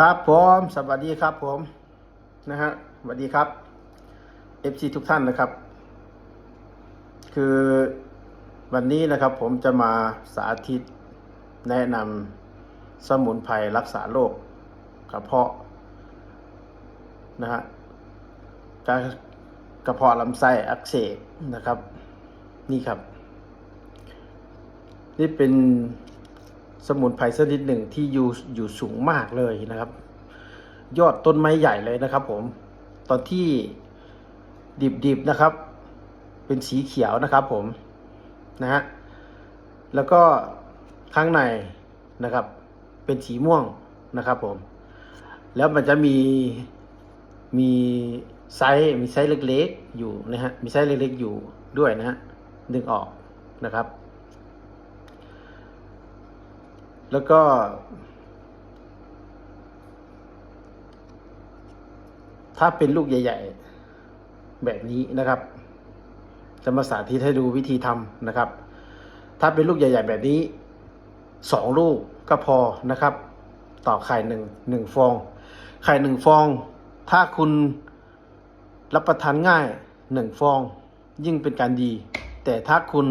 ครับผมสวัสดีครับผมนะฮะสวัสดีครับ FC ทุกท่านนะครับ คือวันนี้นะครับผมจะมาสาธิตแนะนำสมุนไพรรักษาโรคกระเพาะนะฮะการกระเพาะลำไส้อักเสบนะครับ นี่ครับ นี่เป็น สมุนไพรชนิดหนึ่งที่อยู่อยู่สูงมากเลยนะครับ ยอดต้นไม้ใหญ่เลยนะครับ ผม ตอนที่ดิบๆนะครับ เป็นสีเขียวนะครับ ผมนะฮะแล้วก็ข้างในนะครับ เป็นสีม่วงนะครับผม แล้วมันจะมีมีไซส์มีไซส์เล็กๆอยู่นะฮะมีไซส์เล็กๆอยู่ด้วยนะฮะดึงออกนะครับ แล้วก็ ถ้าเป็นลูกใหญ่ ๆ แบบนี้นะครับ จะมาสาธิตให้ดูวิธีทำนะครับ ถ้าเป็นลูกใหญ่ ๆ แบบนี้สองลูกก็พอนะครับ ต่อไข่หนึ่งหนึ่งฟอง ไข่หนึ่งฟอง ถ้าคุณรับประทานง่ายหนึ่งฟอง ยิ่งเป็นการดี แต่ถ้าคุณ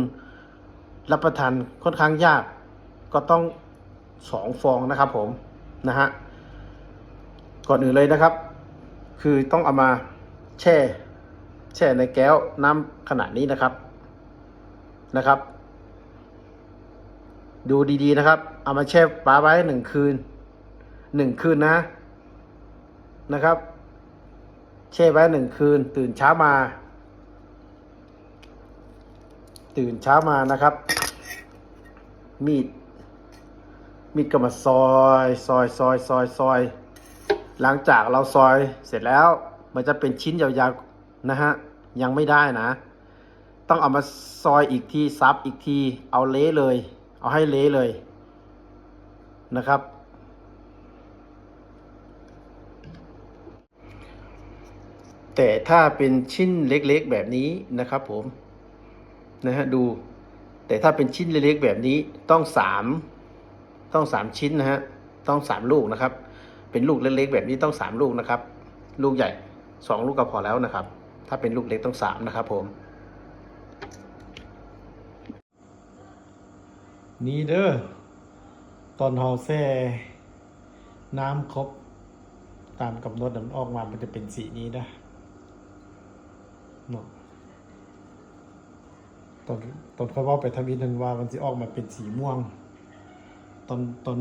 รับประทานค่อนข้างยาก ก็ต้อง สองฟองนะครับผมนะฮะก่อนอื่นเลยนะครับ คือต้องเอามาแช่ แช่ในแก้วน้ำขนาดนี้นะครับนะครับ ดูดีๆนะครับ เอามาแช่ปลาไว้หนึ่งคืนหนึ่งคืนนะนะครับ แช่ไว้หนึ่งคืน ตื่นเช้ามา ตื่นเช้ามานะครับ มีด มีดก็มาซอย ซอยซอยซอยซอย หลังจากเราซอยเสร็จแล้วมันจะเป็นชิ้นยาวๆนะฮะยังไม่ได้นะ ต้องเอามาซอยอีกทีซับอีกทีเอาเละเลย เอาให้เละเลยนะครับ แต่ถ้าเป็นชิ้นเล็กๆแบบนี้นะครับผมนะฮะดู แต่ถ้าเป็นชิ้นเล็กๆแบบนี้ต้องสาม ต้องสามชิ้นนะฮะต้องสามลูกนะครับ เป็นลูกเล็กๆแบบนี้ต้องสามลูกนะครับ ลูกใหญ่สองลูกก็พอแล้วนะครับ ถ้าเป็นลูกเล็กต้องสามนะครับผมนี่เด้อตอนเฮาแซ่น้ำครบตามกำหนดมันออกมา มันจะเป็นสีนี้นะเนาะตอนตอนค่อยว่าไปทำอินทันว่ามันจะออกมาเป็นสีม่วง ตอนตอน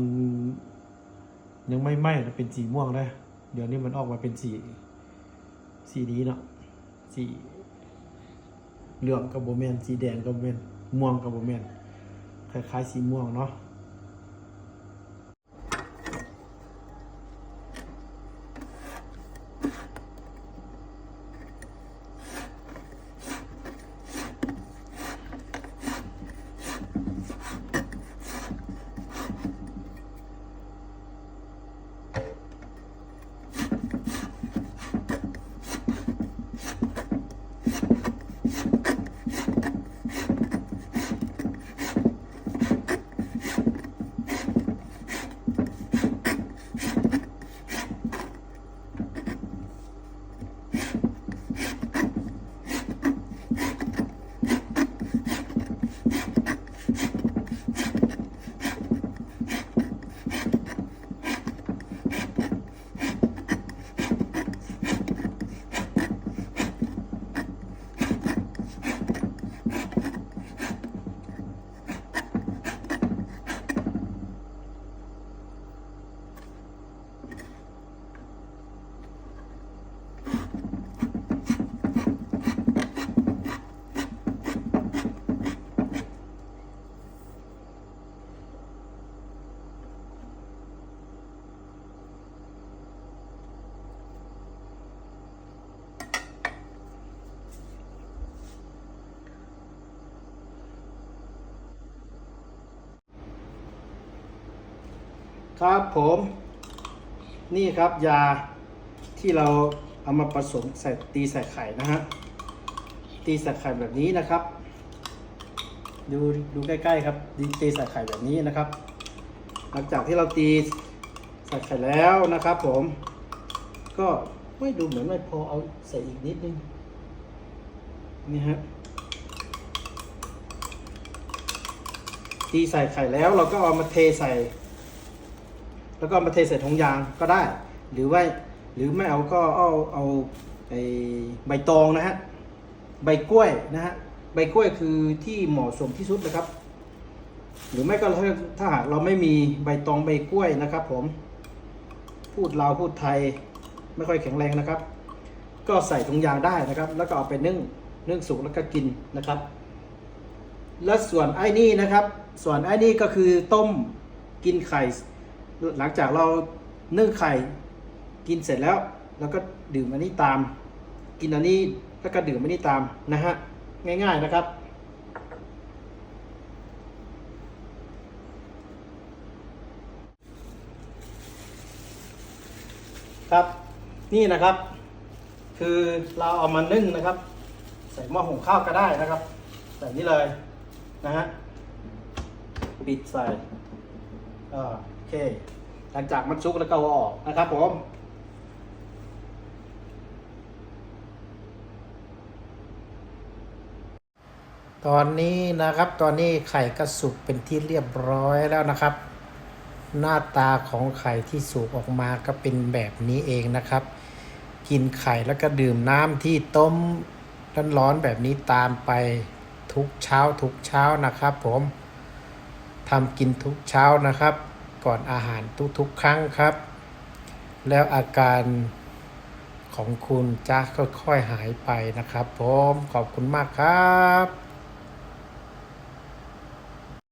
ยังไม่ไหม้เป็นสีม่วงนะเดี๋ยวนี้มันออกมาเป็นสีสีนี้เนาะสีเหลืองกับโบแมนสีแดงกับโบแมนม่วงกับโบแมนคล้ายๆสีม่วงเนาะ ครับผมนี่ครับยาที่เราเอามาผสมใส่ตีใส่ไข่นะฮะตีใส่ไข่แบบนี้นะครับ ดูดูใกล้ๆครับดีตีใส่ไข่แบบนี้นะครับ หลังจากที่เราตีใส่ไข่แล้วนะครับผม ก็ไม่ดูเหมือนไม่พอเอาใส่อีกนิดนึงนี่ฮะที่ใส่ไข่แล้วเราก็เอามาเทใส่ แล้วก็มาเทใส่ถุงยางก็ได้ หรือว่าหรือไม่เอาก็เอาเอาไอใบตองนะฮะใบกล้วยนะฮะใบกล้วยคือที่เหมาะสมที่สุดนะครับ หรือไม่ก็ถ้าถ้าหากเราไม่มีใบตองใบกล้วยนะครับ ผมพูดลาวพูดไทยไม่ค่อยแข็งแรงนะครับ ก็ใส่ถุงยางได้นะครับ แล้วก็เอาไปนึ่งนึ่งสุกแล้วก็กินนะครับ และส่วนไอ้นี่นะครับ ส่วนไอ้นี่ก็คือต้มกินไข่ หลังจากเรานึ่งไข่กินเสร็จแล้วแล้วก็ดื่มอันนี้ตาม กินอันนี้แล้วก็ดื่มอันนี้ตามนะฮะง่ายๆนะครับ ครับนี่นะครับ คือเราเอามานึ่งนะครับ ใส่หม้อหุงข้าวก็ได้นะครับแบบนี้เลยนะฮะปิดใส่อ่า เค หลังจากมันซุกแล้วก็เอาออกนะครับผม ตอนนี้นะครับตอนนี้ไข่ก็สุกเป็นที่เรียบร้อยแล้วนะครับ หน้าตาของไข่ที่สุกออกมาก็เป็นแบบนี้เองนะครับ กินไข่แล้วก็ดื่มน้ำที่ต้มร้อนๆแบบนี้ตามไปทุกเช้าทุกเช้านะครับ ผมทำกินทุกเช้านะครับ ก่อนอาหารทุกๆ ครั้งครับ แล้วอาการของคุณจะค่อยๆหายไปนะครับผมขอบคุณมากครับ